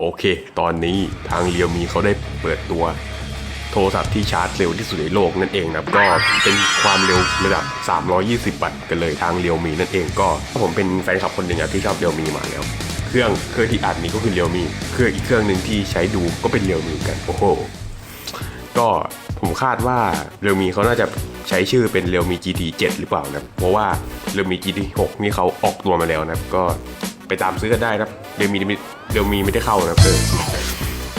โอเค ตอนนี้ทางเรียวมีเขาได้เปิดตัว โทรศัพท์ที่ชาร์จเร็วที่สุดในโลกนั่นเองนะครับก็เป็นความเร็วระดับ 320 วัตต์กันเลยทางเรียวมีนั่นเองก็ผมเป็นแฟนคลับคนหนึ่งที่ชอบเรียวมีมาแล้ว เครื่องเครื่องที่อัดนี้ก็คือเรียวมี เครื่องอีกเครื่องหนึ่งที่ใช้ดูก็เป็นเรียวมีกันโอ้โหก็ผมคาดว่าเรียวมีเขาน่าจะใช้ชื่อเป็นเรียวมี GT 7 หรือเปล่านะเพราะว่าเรียวมี GT 6นี่เขาออกตัวมาแล้วนะก็ไปตามซื้อกันได้นะครับเรียวมี เรียวมีไม่ได้เข้านะครับเออ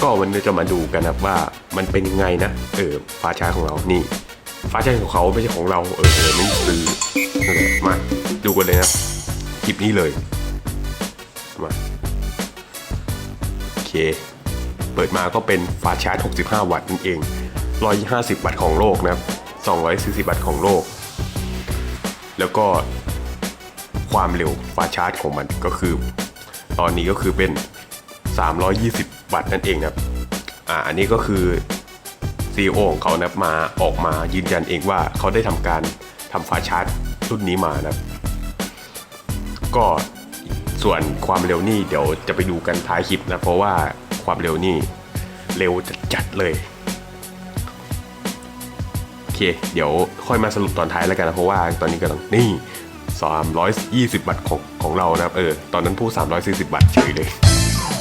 ก็วันนี้จะมาดูกันนะว่ามันเป็นยังไงนะเออฟ้าชาร์จของเรานี่ ฟ้าชาร์จของเขาไม่ใช่ของเราเออเลยไม่ซื้อนั่นแหละมาดูกันเลยนะคลิปนี้เลยมาโอเค เปิดมาก็เป็นฟ้าชาร์จ 65 วัตต์นั่นเอง 150 วัตต์ของโลกนะครับ240 วัตต์ของโลก แล้วก็ความเร็วฟ้าชาร์จของมันก็คือ ตอนนี้ก็คือเป็น 320 วัตต์นั่นเองนะครับอ่าอันนี้ก็คือ CEO ของเขานะมาออกมายืนยันเองว่าเขาได้ทำการทำฟ้าชาร์จรุ่นนี้มานะครับ ก็ส่วนความเร็วนี่เดี๋ยวจะไปดูกันท้ายคลิปนะ เพราะว่าความเร็วนี่เร็วจัดเลยโอเค เดี๋ยวค่อยมาสรุปตอนท้ายแล้วกันนะ เพราะว่าตอนนี้กำลังนี่ 320วัตต์ของของเรานะครับ เออ ตอนนั้นพูด340วัตต์เฉยเลย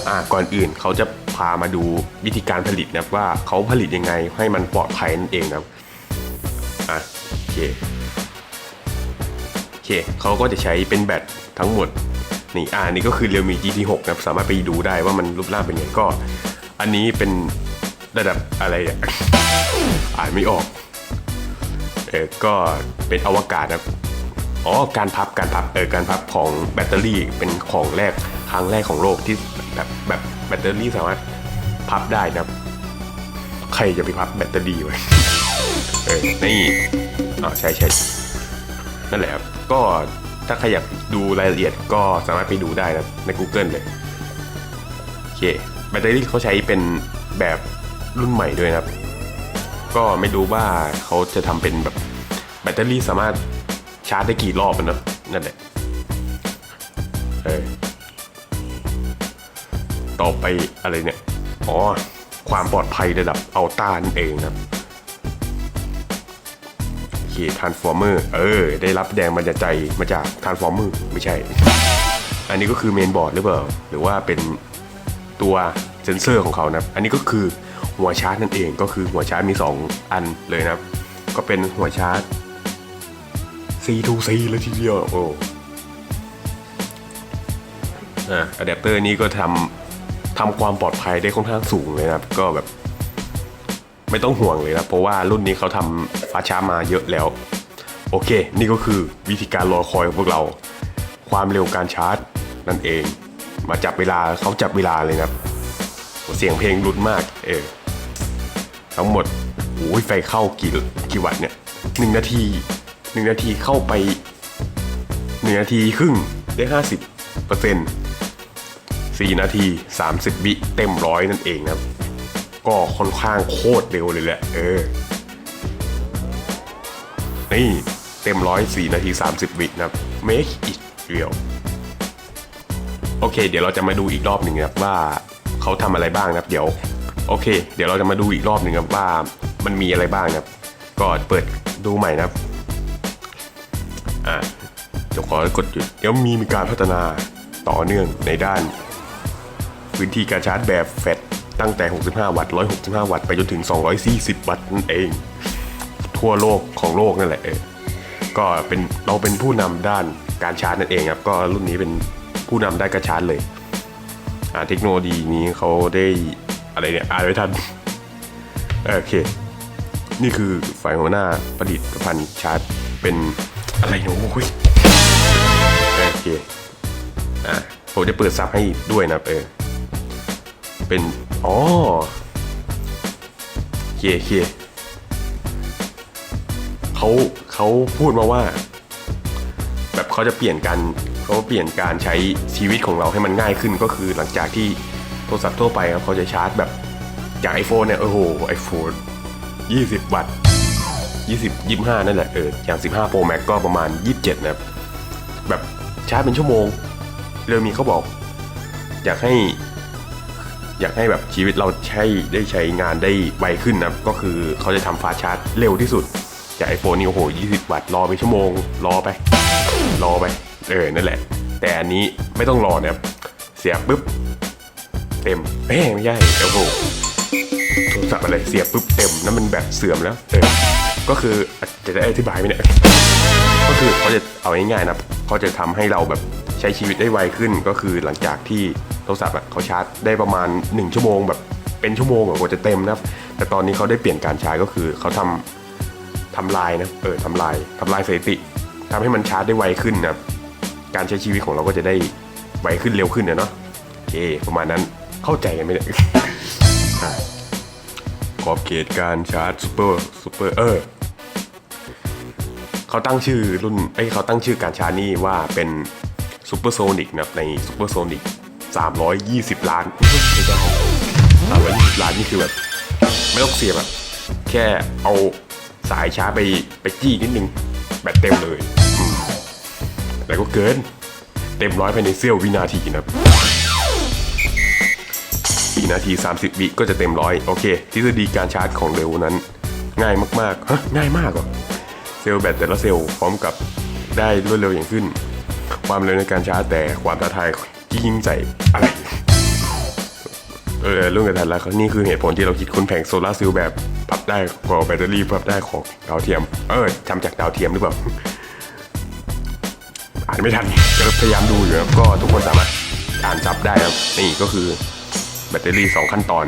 อ่าก่อนอื่นเขาจะพามาดูวิธีการผลิตนะครับว่าเขาผลิตยังไงให้มันปลอดภัยนั่นเองนะครับอะโอเคโอเคเขาก็จะใช้เป็นแบตทั้งหมดนี่อ่านี่ก็คือ Realme GT 6 นะครับสามารถไปดูได้ว่ามันรูปร่างเป็นไงก็ อันนี้เป็นระดับอะไรอะอ่านไม่ออกเออก็เป็นอวกาศนะครับ อ๋อการพับการพับเออการพับของแบตเตอรี่เป็นของแรกครั้งแรกของโลกที่แบบแบบแบตเตอรี่สามารถพับได้นะใครจะไปพับแบตเตอรี่ไว้เออนี่อ๋อใช่ใช่นั่นแหละครับก็ถ้าใครอยากดูรายละเอียดก็สามารถไปดูได้นะใน Google เลยโอเคแบตเตอรี่เขาใช้เป็นแบบรุ่นใหม่ด้วยนะครับ ก็ไม่รู้ว่าเขาจะทำเป็นแบบแบตเตอรี่สามารถ ชาร์จได้กี่รอบอะเนะนั่นแหละเออต่อไปอะไรเนี่ย อ๋อ ความปลอดภัยระดับอัลต้านั่นเองนะครับโอเคทานฟอร์เมอร์เออ ได้รับแรงบันดาลใจมาจากทานฟอร์เมอร์ไม่ใช่ อันนี้ก็คือเมนบอร์ดหรือเปล่า หรือว่าเป็นตัวเซนเซอร์ของเขานะครับอันนี้ก็คือหัวชาร์จนั่นเองก็คือหัวชาร์จมี 2 อันเลยนะก็เป็นหัวชาร์จ C to C เลยทีเดียวโอ้อ่าอะแดปเตอร์นี้ก็ทำทำความปลอดภัยได้ค่อนข้างสูงเลยนะครับ ก็แบบ ไม่ต้องห่วงเลยนะเพราะว่ารุ่นนี้เขาทำฟ้าช้ามาเยอะแล้ว โอเค นี่ก็คือวิธีการรอคอยของพวกเรา ความเร็วการชาร์จ นั่นเอง มาจับเวลาเขาจับเวลาเลยนะครับ เสียงเพลงรุนมาก เออทั้งหมดโอ้ยไฟเข้ากี่กี่วัตต์เนี่ยหนึ่งนาที หนึ่งนาทีเข้าไปหนึ่งนาทีครึ่งได้ห้าสิบเปอร์เซ็นต์สี่นาทีสามสิบวิเต็มร้อยนั่นเองนะครับ ก็ค่อนข้างโคตรเร็วเลยแหละ เออ นี่เต็มร้อยสี่นาทีสามสิบวินะครับ make it real โอเค เดี๋ยวเราจะมาดูอีกรอบหนึ่งครับว่าเขาทำอะไรบ้างนะครับ เดี๋ยว โอเค เดี๋ยวเราจะมาดูอีกรอบหนึ่งครับว่ามันมีอะไรบ้างนะครับ ก็เปิดดูใหม่นะครับ อ่าเดี๋ยวขอกดหยุดเดี๋ยวมีมีการพัฒนาต่อเนื่องในด้าน พื้นที่การชาร์จแบบแฟลตตั้งแต่ 65 วัตต์ 165 วัตต์ ไปจนถึง 240 วัตต์นั่นเอง ทั่วโลกของโลกนั่นแหละก็เป็นเราเป็นผู้นำด้านการชาร์จนั่นเองครับ ก็รุ่นนี้เป็นผู้นำด้านการชาร์จเลยอ่าเทคโนโลยีนี้เขาได้อะไรเนี่ยอ่านไว้ทันโอเค นี่คือฝ่ายหัวหน้าผลิตภัณฑ์ชาร์จเป็น อะไรเนาะโอ้ยโอเคอะผมจะเปิดซับให้ด้วยนะเออเป็นอ๋อโอเคโอเคเขาเขาพูดมาว่า แบบเขาจะเปลี่ยนการเขาเปลี่ยนการใช้ชีวิตของเราให้มันง่ายขึ้นก็คือหลังจากที่โทรศัพท์ทั่วไปครับเขาจะชาร์จแบบจาก iPhone เนี่ย โอ้โห iPhone 20 วัตต์ 20 25 นั่นแหละเอออย่าง 15 Pro Max ก็ประมาณ 27 นะครับ แบบชาร์จเป็นชั่วโมง เรื่องนี้เขาบอก อยากให้ อยากให้แบบชีวิตเราใช้ได้ใช้งานได้ไวขึ้นนะก็คือเขาจะทำฟาชาร์จเร็วที่สุด จากไอโฟนนี่โอ้โห 20 วัตต์รอไปชั่วโมง รอไป รอไป เออ นั่นแหละ แต่อันนี้ไม่ต้องรอนะครับ เสียบปุ๊บ เต็มเอ้ไม่ใช่โอ้โหโทรศัพท์อะไรเสียบปุ๊บเต็มนั่นมันแบบเสื่อมแล้วเออ ก็คือจะได้อธิบายไหมเนี่ยก็คือเขาจะเอาง่ายๆนะเขาจะทำให้เราแบบใช้ชีวิตได้ไวขึ้น ก็คือหลังจากที่โทรศัพท์เขาชาร์จได้ประมาณ 1 ชั่วโมงแบบเป็นชั่วโมงกว่าจะเต็มนะครับ แต่ตอนนี้เขาได้เปลี่ยนการชาร์จก็คือเขาทำทำลายนะเออทำลายทำลายสถิติทำให้มันชาร์จได้ไวขึ้นนะการใช้ชีวิตของเราก็จะได้ไวขึ้นเร็วขึ้นนะเนาะโอเคประมาณนั้นเข้าใจกันไหมเนี่ยขอบเขตการชาร์จซูเปอร์ซูเปอร์เออ เขาตั้งชื่อรุ่นเอ้ยเขาตั้งชื่อการชาร์นี่ว่าเป็นซูเปอร์โซนิกนะครับในซูเปอร์โซนิก320 ล้านไม่ใช่320ล้านนี่คือแบบไม่ต้องเสียบอะแค่เอาสายชาร์จไปไปจี้นิดนึงแบตเต็มเลยแต่ก็เกินเต็มร้อยภายในเสี้ยววินาทีนะวินาที 30 วิก็จะเต็มร้อยโอเค ทฤษฎีการชาร์จของเร็วนั้น ง่ายมากๆฮะง่ายมากเหรอ ซลล์แบตแต่ละเซลล์พร้อมกับได้รวดเร็วอย่างขึ้น ความเร็วในการชาร์จแต่ความท้าทายที่ยิ่งใหญ่อะไรเออเรื่องกระทันแล้วนี่คือเหตุผลที่เราคิดค้นแผงโซลาร์เซลล์แบบพับได้กว่าแบตเตอรี่พับได้ของดาวเทียม เออทำจากดาวเทียมหรือเปล่าอ่านไม่ทันก็พยายามดูอยู่ครับก็ทุกคนสามารถอ่านจับได้ครับนี่ก็คือแบตเตอรี่สองขั้นตอน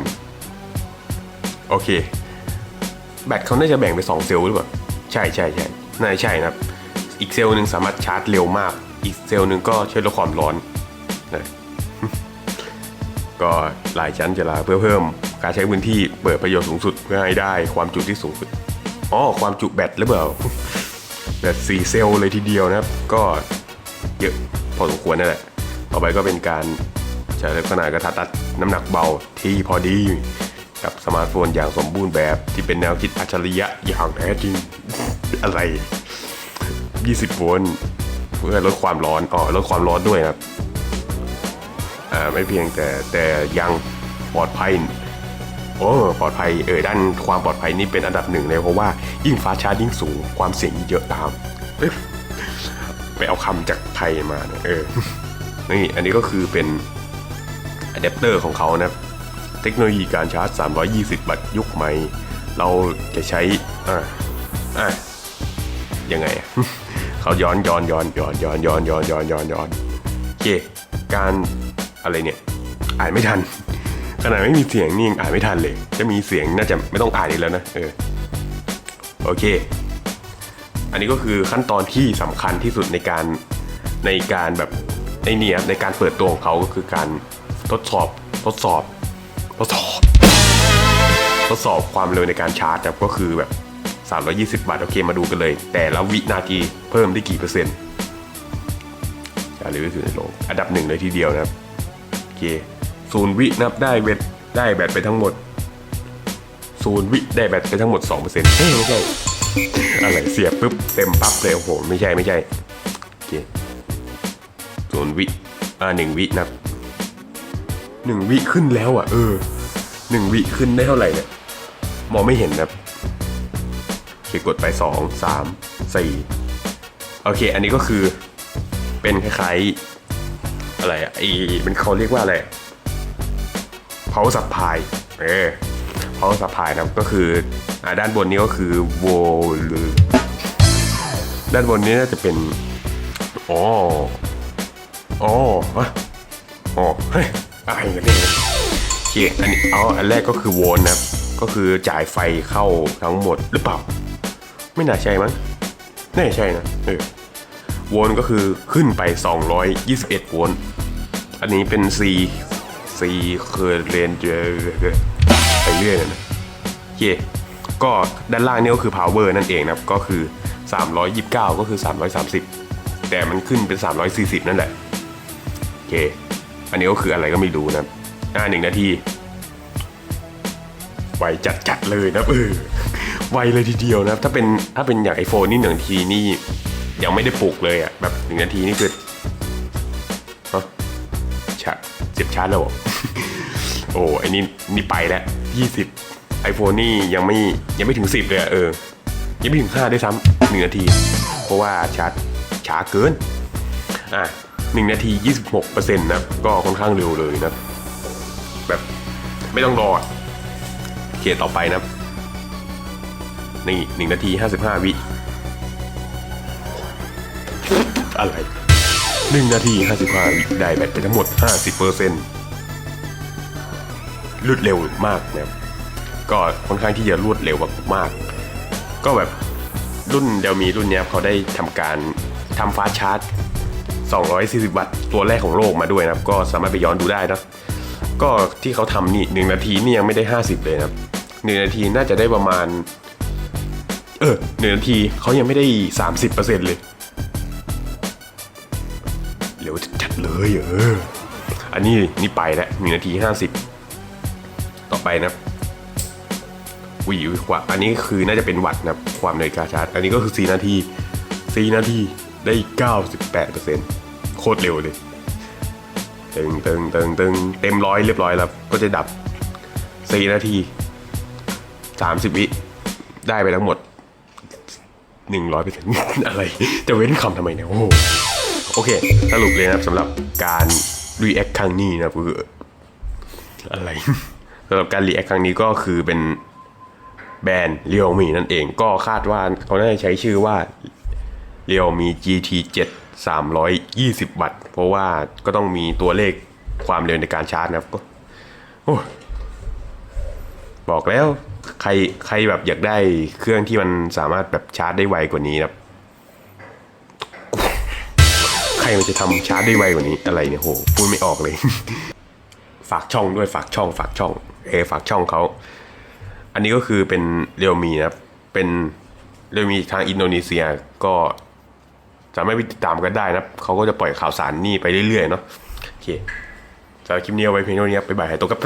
โอเค แบตเขาน่าจะแบ่งเป็นสองเซลล์หรือเปล่า ใช่ใช่ใช่น่าจะใช่นะครับ อีกเซลล์หนึ่งสามารถชาร์จเร็วมาก อีกเซลล์หนึ่งก็ช่วยลดความร้อนนะก็หลายชั้นจะลาเพื่อเพิ่ม การใช้พื้นที่เปิดประโยชน์สูงสุดเพื่อให้ได้ความจุที่สูงสุดอ๋อความจุแบตหรือเปล่าแบตสี่เซลล์เลยทีเดียวนะครับ ก็เยอะพอสมควรนั่นแหละต่อไปก็เป็นการใช้ลักษณะกระทัดรัดน้ำหนักเบาที่พอดี กับสมาร์ทโฟนอย่างสมบูรณ์แบบที่เป็นแนวคิดอัจฉริยะอย่างแท้จริง อะไร 20 โวลต์เพื่อลดความร้อนอ๋อลดความร้อนด้วยครับอ่าไม่เพียงแต่แต่ยังปลอดภัยโอ้ปลอดภัยเออด้านความปลอดภัยนี่เป็นอันดับหนึ่งเลยเพราะว่ายิ่งฟ้าชาร์จยิ่งสูงความเสี่ยงยิ่งเยอะตามไปเอาคำจากไทยมาเอ่ยเออนี่อันนี้ก็คือเป็นอะแดปเตอร์ของเขานะครับ เทคโนโลยีการชาร์จ 320 วัตต์ยุคใหม่ เราจะใช้ อ่าอ่ายังไง เขาย้อนย้อนย้อนย้อนย้อนย้อนย้อนย้อนย้อนย้อนโอเค การอะไรเนี่ย อ่านไม่ทัน ขนาดไม่มีเสียงนี่ยังอ่านไม่ทันเลย จะมีเสียงน่าจะไม่ต้องอ่านอีกแล้วนะ เออ โอเค อันนี้ก็คือขั้นตอนที่สำคัญที่สุดในการในการแบบในเนี่ยในการเปิดตัวของเขาก็คือการทดสอบทดสอบ ทดสอบทดสอบความเร็วในการชาร์จครับก็คือแบบ 320 วัตต์โอเคมาดูกันเลย แต่ละวินาทีเพิ่มได้กี่เปอร์เซ็นต์อย่าลืมถือในโลกอันดับหนึ่งเลยทีเดียวนะครับโอเคศูนย์วินับได้เวทได้แบตไปทั้งหมดศูนย์วิได้แบตไปทั้งหมด2%เปอร์เซ็นต์เฮ้ยไม่ใช่อะไรเสียบปุ๊บเต็มปั๊บเลยโอ้โหไม่ใช่ไม่ใช่โอเคศูนย์วิอ่าหนึ่งวินับ หนึ่งวิขึ้นแล้วอะ เออหนึ่งวิขึ้นได้เท่าไหร่เนี่ย มองไม่เห็นนะครับโอเคกดไปสองสามสี่โอเค อันนี้ก็คือเป็นคล้ายๆ อะไรอะไอเป็นเขาเรียกว่าอะไร power supply เออ power supply นะครับก็คืออ่าด้านบนนี้ก็คือโวหรือด้านบนนี้น่าจะเป็นอ๋ออ๋อฮะอ๋อเฮ้ย อะไรกันเนี่ยโอเคอันนี้เอาอันแรกก็คือโวลต์นะครับ ก็คือจ่ายไฟเข้าทั้งหมดหรือเปล่า ไม่น่าใช่มั้งน่าใช่นะเออโวลต์ก็คือขึ้นไป 221 โวลต์อันนี้เป็น C C เคอร์เรนเจอไปเรื่อยนะโอเคก็ด้านล่างนี่ก็คือ power นั่นเองนะครับ ก็คือ 329 ก็คือ 330 แต่มันขึ้นเป็น 340 นั่นแหละ โอเค อันนี้ก็คืออะไรก็ไม่รู้นะอ่าหนึ่งนาทีไวจัดจัดๆเลยนะเออไวเลยทีเดียวนะถ้าเป็นถ้าเป็นอย่างไอโฟนนี่หนึ่งทีนี่ยังไม่ได้ปลุกเลยอะแบบหนึ่งนาทีนี่คือชาร์จเสียบชาร์จแล้วโอ้ไอ้นี่นี่ไปแล้วยี่สิบไอโฟนนี่ยังไม่ยังไม่ถึงสิบเลยอะเออ ยังไม่ถึงห้าด้วยซ้ำหนึ่งนาที เพราะว่าชาร์จช้าเกินอะ หนึ่งนาทียี่สิบหกเปอร์เซ็นต์นะก็ค่อนข้างเร็วเลยนะ แบบไม่ต้องรอเขียต่อไปนะนี่หนึ่งนาทีห้าสิบห้าวิ อะไรหนึ่งนาทีห้าสิบห้าวิ ได้แบตไปทั้งหมดห้าสิบเปอร์เซ็นต์รวดเร็วมากนะครับก็ค่อนข้างที่จะรวดเร็วแบบมากก็แบบรุ่นเดลมีรุ่นนี้เขาได้ทำการทำฟ้าชาร์จ 240 วัตต์ตัวแรกของโลกมาด้วยนะครับ ก็สามารถไปย้อนดูได้นะก็ที่เขาทำนี่หนึ่งนาทีนี่ยังไม่ได้ 50 เลยนะครับหนึ่งนาทีน่าจะได้ประมาณ เออหนึ่งนาทีเขายังไม่ได้ 30%เลยเร็วจัดเลยเอออันนี้นี่ไปแล้วหนึ่งนาที 50 ต่อไปนะวิวกว่าอันนี้คือน่าจะเป็นวัตต์นะความในกาชาร์จอันนี้ก็คือ 4 นาที 4 นาที ได้ 98%โคตรเร็วเลยตึงตึงตึงตึงเต็มร้อยเรียบร้อยแล้วก็จะดับ 4 นาที 30 วิ ได้ไปทั้งหมด 100%อะไร จะเว้นคำทำไมเนี่ย โอ้โห โอเค สรุปเลยนะครับสำหรับการ react ครั้งนี้นะคืออะไรสำหรับการ react ครั้งนี้ก็คือเป็นแบรนด์ Realme นั่นเอง ก็คาดว่าเขาน่าจะใช้ชื่อว่า Realme GT 7 320 วัตต์ เพราะว่าก็ต้องมีตัวเลขความเร็วในการชาร์จนะครับก็บอกแล้วใครใครแบบอยากได้เครื่องที่มันสามารถแบบชาร์จได้ไวกว่านี้นะครับ ใครมันจะทำชาร์จได้ไวกว่านี้อะไรเนี่ยโหพูดไม่ออกเลย ฝากช่องด้วยฝากช่อง ฝากช่อง เออฝากช่องเขาอันนี้ก็คือเป็นเรียวมีนะครับ เป็นเรียวมีทางอินโดนีเซียก็ สามารถไปติดตามกันได้นะเขาก็จะปล่อยข่าวสารนี่ไปเรื่อยๆเนาะโอเคสำหรับคลิปนี้เอาไว้เพียงเท่านี้ครับบ๊ายบายตัวกับ